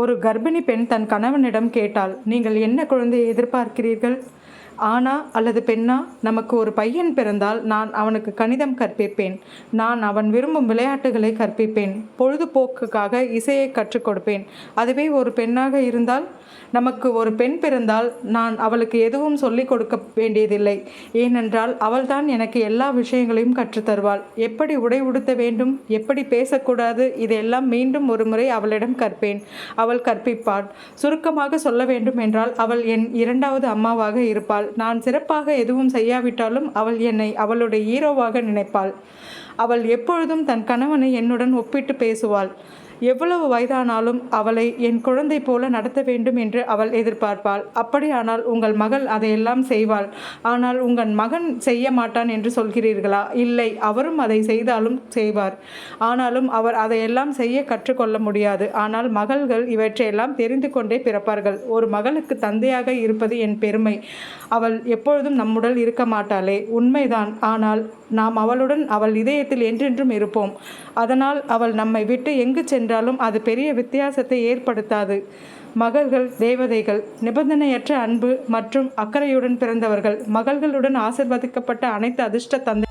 ஒரு கர்ப்பிணி பெண் தன் கணவனிடம் கேட்டாள் நீங்கள் என்ன குழந்தையை எதிர்பார்க்கிறீர்கள்? ஆனா அல்லது பெண்ணா? நமக்கு ஒரு பையன் பிறந்தால் நான் அவனுக்கு கணிதம் கற்பிப்பேன். நான் அவன் விரும்பும் விளையாட்டுகளை கற்பிப்பேன். பொழுதுபோக்குக்காக இசையை கற்றுக் கொடுப்பேன். அதுவே ஒரு பெண்ணாக இருந்தால் நமக்கு ஒரு பெண் பிறந்தால் நான் அவளுக்கு எதுவும் சொல்லிக் கொடுக்க வேண்டியதில்லை. ஏனென்றால் அவள்தான் எனக்கு எல்லா விஷயங்களையும் கற்றுத்தருவாள் எப்படி உடை உடுத்த வேண்டும்? எப்படி பேசக்கூடாது? இதையெல்லாம் மீண்டும் ஒரு முறை அவளிடம் கற்பேன். அவள் கற்பிப்பாள். சுருக்கமாக சொல்ல வேண்டும் என்றால் அவள் என் இரண்டாவது அம்மாவாக இருப்பாள். நான் சிறப்பாக எதுவும் செய்யாவிட்டாலும் அவள் என்னை அவளுடைய ஹீரோவாக நினைப்பாள். அவள் எப்பொழுதும் தன் கணவனை என்னுடன் ஒப்பிட்டு பேசுவாள். எவ்வளவு வயதானாலும் அவளை என் குழந்தை போல நடத்த வேண்டும் என்று அவள் எதிர்பார்ப்பாள். அப்படியானால் உங்கள் மகள் அதையெல்லாம் செய்வாள். ஆனால் உங்கள் மகன் செய்ய மாட்டான் என்று சொல்கிறீர்களா? இல்லை அவரும் அதை செய்தாலும் செய்வார். ஆனாலும் அவர் அதையெல்லாம் செய்ய கற்றுக்கொள்ள முடியாது. ஆனால் மகள்கள் இவற்றையெல்லாம் தெரிந்து கொண்டே பிறப்பார்கள். ஒரு மகளுக்கு தந்தையாக இருப்பது என் பெருமை. அவள் எப்பொழுதும் நம்முடன் இருக்க மாட்டாளே. உண்மைதான். ஆனால் நாம் அவளுடன் அவள் இதயத்தில் என்றென்றும் இருப்போம். அதனால் அவள் நம்மை விட்டு எங்கு சென்றாலும் அது பெரிய வித்தியாசத்தை ஏற்படுத்தாது. மகள்கள் தேவதைகள் நிபந்தனையற்ற அன்பு மற்றும் அக்கறையுடன் பிறந்தவர்கள் மகள்களுடன் ஆசிர்வதிக்கப்பட்ட அனைத்து அதிர்ஷ்ட தந்தை